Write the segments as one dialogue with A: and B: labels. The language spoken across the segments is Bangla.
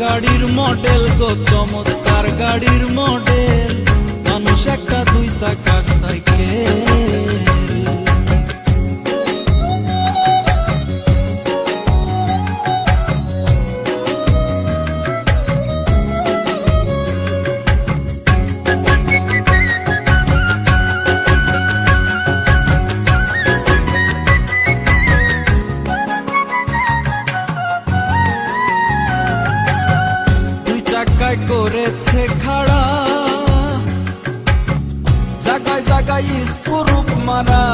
A: গাড়ির মডেল গো চমৎকার গাড়ির মডেল চাকায় করেছে খাড়া। জাগায় জাগায় স্কুরুপ মারা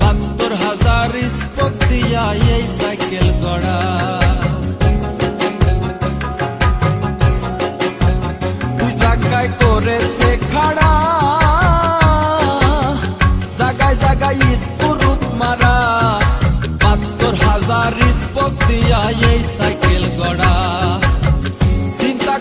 A: বাহাত্তর হাজার স্পক দিয়া এই সাইকেল গড়া। দুই জায়গায় করেছে খাড়া। জাগায় জাগায় স্কুরুপ মারা বাহাত্তর হাজার স্পক দিয়া এই সাইকেল গড়া।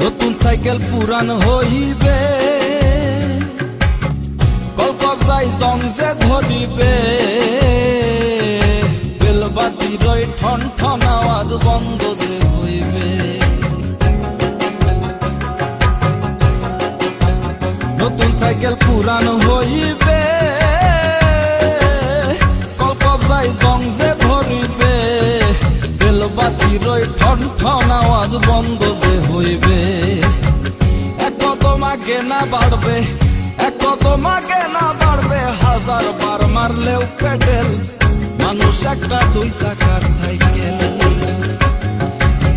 A: নতুন সাইকেল পুরান হইবে। কল্পক যাই জংজে ধরিবে। বেলবাতি রই ঠন ঠন আওয়াজ বন্ধ যে হইবে। নতুন সাইকেল পুরান হইবে। কল্পক যাই জংজে ধরিবে। বেলবাতি রই ঠন ঠন আওয়াজ বন্ধ যে হইবে। তোমাকে না বাড়বে, এক তোমাকে না বাড়বে, হাজার বার মারলেও পেডেল মানুষ একটা দুই চাকার সাইকেল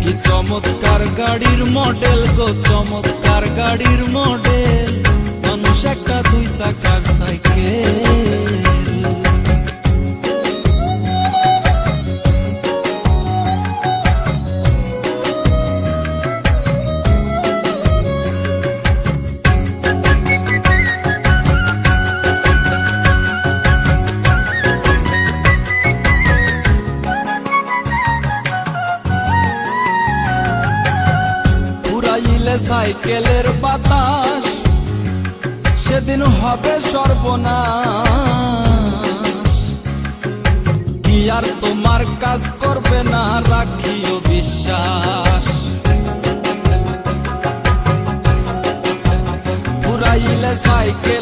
A: কি চমৎকার গাড়ির মডেল গো, চমৎকার গাড়ির মডেল। সাইকেলের বাতাস, সেদিন হবে সর্বনাশ। কি আর তোমার কাজ করবে না, রাখিও বিশ্বাস। পুরাইলে সাইকেলের